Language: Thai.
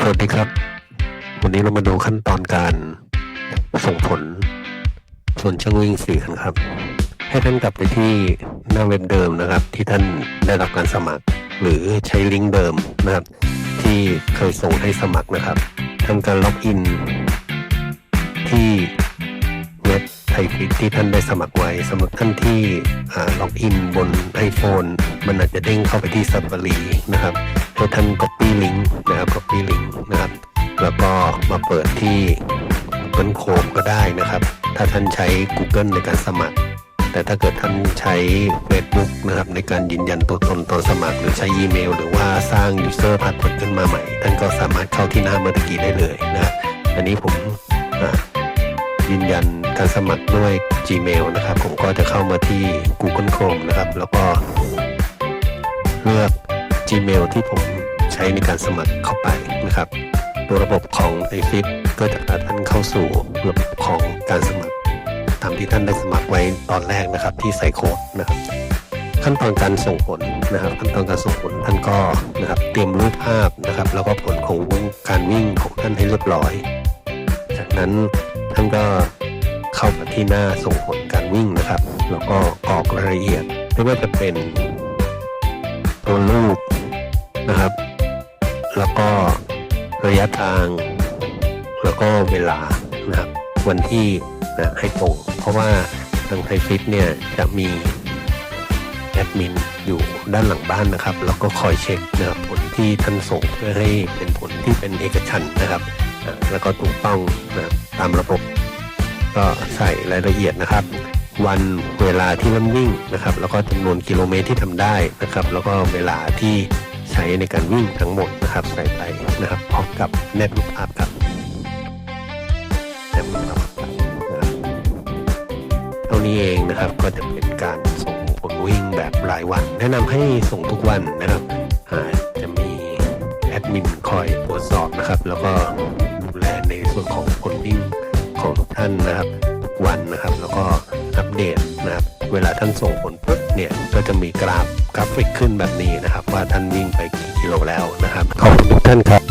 สวัสดีครับ วันนี้เรามาดูขั้นตอนการส่งผลส่วนช่างวิ่งสี่กันครับ ให้ท่านกลับไปที่หน้าเว็บเดิมนะครับ ที่ท่านได้รับการสมัคร หรือใช้ลิงก์เดิมนะครับ ที่เคยส่งให้สมัครนะครับทำการล็อกอิน ที่เว็บไทยฟิตที่ท่านได้สมัครไว้สำหรับท่านที่ล็อกอินบน iPhone มันอาจจะเด้งเข้าไปที่ Safari นะครับ ให้ท่าน Copy Link นะครับ Copy Link นะครับ แล้วก็มาเปิดที่ Google Chrome ก็ได้นะครับ ถ้าท่านใช้ Google ในการสมัคร แต่ถ้าเกิดท่านใช้ Facebook นะครับ ในการยืนยันตัวตนตอนสมัคร หรือใช้อีเมล หรือว่าสร้าง user password ขึ้นมาใหม่ ท่านก็สามารถเข้าที่หน้าเมื่อกี้ได้เลยนะครับอันนี้ผมยืนยันการสมัครด้วย Gmail นะครับ ผมก็จะเข้ามาที่ Google Chrome นะครับ แล้วก็เลือก Gmail ที่ผม ใช้ในการสมัครเข้าไปนะครับ ตัวระบบของ i f i t ก็จะพาท่านเข้าสู่ระบบของการสมัครตามที่ท่านได้สมัครไว้ตอนแรกนะครับ ที่ใส่โค้ดนะครับ ขั้นตอนการส่งผลนะครับ ขั้นตอนการส่งผลท่านก็นะครับ เตรียมรูปภาพนะครับ แล้วก็ผลของการวิ่งของท่านให้เรียบร้อย จากนั้นท่านก็เข้ามาที่หน้าส่งผลการวิ่งนะครับ แล้วก็กรอกรายละเอียดไม่ว่าจะเป็นตัวรูปนะครับ แล้วก็ระยะทาง แล้วก็เวลานะครับวันที่นะให้ตรง เพราะว่าทางไทยฟิตเนี่ยจะมีแอดมินอยู่ด้านหลังบ้านนะครับ แล้วก็คอยเช็คนะครับผลที่ท่านส่งเพื่อให้เป็นผลที่เป็นเอกฉันนะครับแล้วก็ถูกต้องนะตามระบบ ก็ใส่รายละเอียดนะครับ วันเวลาที่มันวิ่งนะครับ แล้วก็จำนวนกิโลเมตรที่ทำได้นะครับ แล้วก็เวลาที่ ใช้ในการวิ่งทั้งหมดนะครับใส่ไปนะครับพร้อมกับแนบรูปภาพครับแนบรูปภาพครับนะครับเท่านี้เองนะครับก็จะเป็นการส่งผลวิ่งแบบรายวัน แนะนำให้ส่งทุกวันนะครับจะมีแอดมินคอยตรวจสอบนะครับ แล้วก็ดูแลในส่วนของผลวิ่งของทุกท่านนะครับ ทุกวันนะครับ แล้วก็อัปเดตนะครับ เวลาท่านส่งผลปุ๊บเนี่ยก็จะมีกราฟกราฟิกขึ้นแบบนี้นะครับ ว่าท่านวิ่งไปกี่กิโลแล้วนะครับขอบคุณทุกท่านครับ